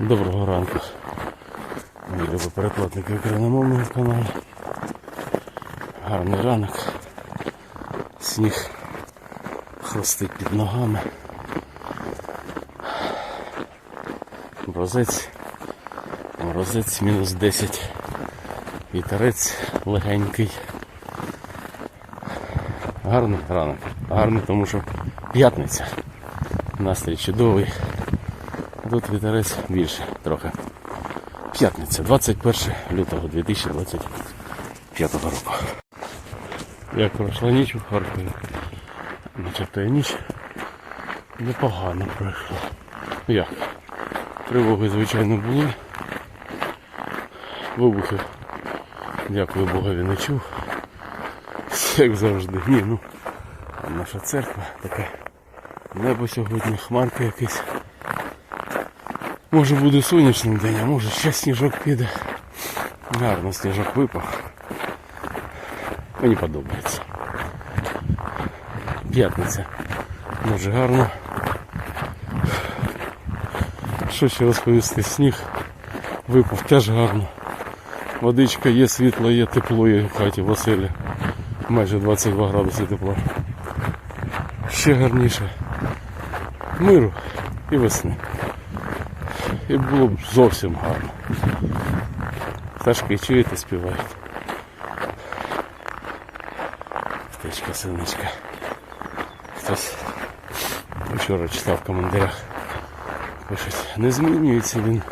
Доброго ранку. Переплатники україномовного каналу. Гарний ранок. Сніг хрустить під ногами. Морозець. Морозець мінус 10. Вітерець легенький. Гарний ранок. Гарний, тому що п'ятниця. Настрій чудовий. Тут вітерець більше трохи. П'ятниця, 21 лютого 2025 року. Як пройшла ніч у Харкові? Начебто і ніч непогано пройшла. Ну Як? Тривоги, звичайно, були. Вибухів, дякую Богові, не чув. Як завжди. Ні, ну, а наша церква така. Небо сьогодні, хмарка якась. Може буде сонячним день, а може ще сніжок піде. Гарно сніжок випав. Мені подобається. П'ятниця. Дуже гарно. Що ще розповісти? Сніг випав теж гарно. Водичка є, світло є, тепло є в хаті в оселі. Майже 22 градуси тепла. Ще гарніше. Миру і весни. І було б зовсім гарно. Пташки чуєте, співають. Птичка, синичка. Хтось вчора читав в коментарях. Пишуть, не змінюється він.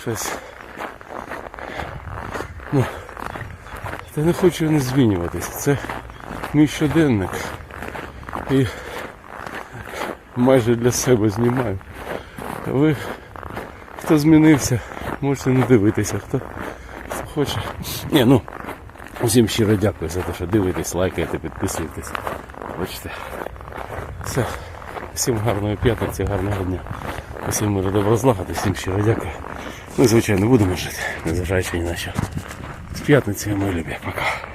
Щось. Ну, та не хочу не змінюватися. Це мій щоденник. І майже для себе знімаю. Ви хто змінився, можете не дивитися, хто, хто хоче. Ні, ну, усім щиро дякую за те, що дивитесь, лайкаєте, підписуєтесь. Бачите. Все. Всім гарної п'ятниці, гарного дня. Усім миру добро злагоди, всім щиро дякую. Ну звичайно будемо жити, незважаючи ні на що. З п'ятниці, мої любі. Пока.